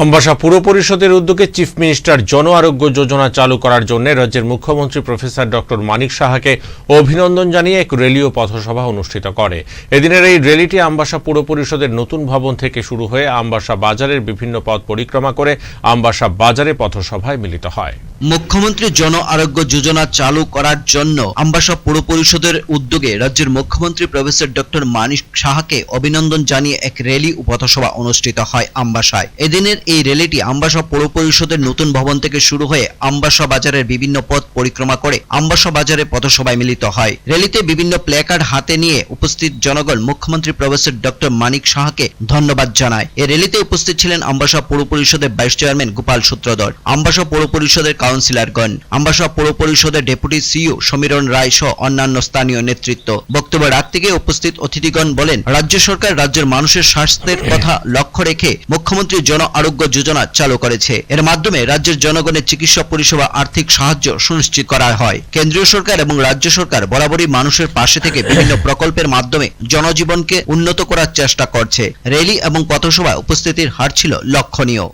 আমবাসা পুর পরিষদের উদ্যোগে চিফ মিনিস্টার জন আরোগ্য যোজনা চালু করার জন্য রাজ্যের মুখ্যমন্ত্রী প্রফেসর ডক্টর মানিক সাহাকে অভিনন্দন জানিয়ে এক র্যালি ও পথসভা অনুষ্ঠিত করে। এদিনের এই র্যালিটি আমবাসা পুর পরিষদের নতুন ভবন থেকে শুরু হয়ে আমবাসা বাজারের বিভিন্ন পথ পরিক্রমা করে আমবাসা বাজারে পথসভায় মিলিত হয়। মুখ্যমন্ত্রী জন আরোগ্য যোজনা চালু করার জন্য আম্বাসা পুর পরিষদের উদ্যোগে রাজ্যের মুখ্যমন্ত্রী প্রফেসর ডক্টর মানিক সাহাকে অভিনন্দন জানিয়ে এক র্যালি ও পথসভা অনুষ্ঠিত হয় আম্বাসায়। এদিনের এই র্যালিটি আম্বাসা পৌর পরিষদের নতুন ভবন থেকে শুরু হয়ে আম্বাসা বাজারের বিভিন্ন পথ পরিক্রমা করে আম্বাসা বাজারে পথসভায় মিলিত হয়। র্যালিতে বিভিন্ন প্ল্যাকার্ড হাতে নিয়ে উপস্থিত জনগণ মুখ্যমন্ত্রী প্রফেসর ডক্টর মানিক সাহাকে ধন্যবাদ জানায়। এই র্যালিতে উপস্থিত ছিলেন আম্বাসা পৌর পরিষদের ভাইস চেয়ারম্যান গোপাল সূত্রধর, আম্বাসা পৌর পরিষদের কাউন্সিলরগণ, আম্বাসা পৌর পরিষদের ডেপুটি সিইও সমীরণ রায় সহ অন্যান্য স্থানীয় নেতৃত্ব। বক্তব্য রাখতে গিয়ে উপস্থিত অতিথিগণ বলেন, রাজ্য সরকার রাজ্যের মানুষের স্বাস্থ্যের কথা লক্ষ্য রেখে মুখ্যমন্ত্রী জন আরোগ্য যোজনা চালু করেছে। এর মাধ্যমে রাজ্যের জনগণের চিকিৎসা পরিষেবা আর্থিক সাহায্য সুনিশ্চিত করা হয়। কেন্দ্রীয় সরকার এবং রাজ্য সরকার বরাবরই মানুষের পাশে থেকে বিভিন্ন প্রকল্পের মাধ্যমে জনজীবনকে উন্নত করার চেষ্টা করছে। র্যালি এবং পথসভায় উপস্থিতির হার ছিল লক্ষণীয়।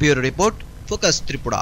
Bureau report focus Tripura